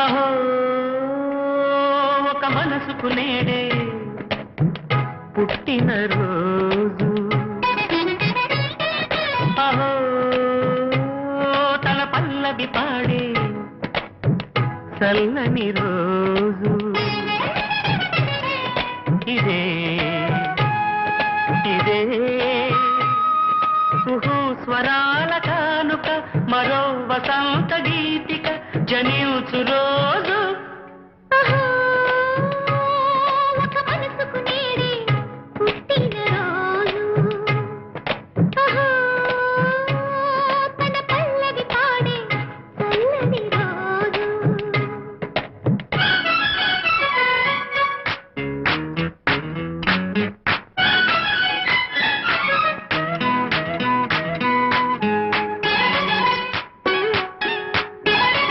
అహో ఒక మనసుకు నేడే పుట్టిన రోజు. అహో తన పల్లవి పాడే చల్లని రోజు. ఇదే ఇదే కుహు స్వరాల కానుక మరో వసంత గీతిక జనించు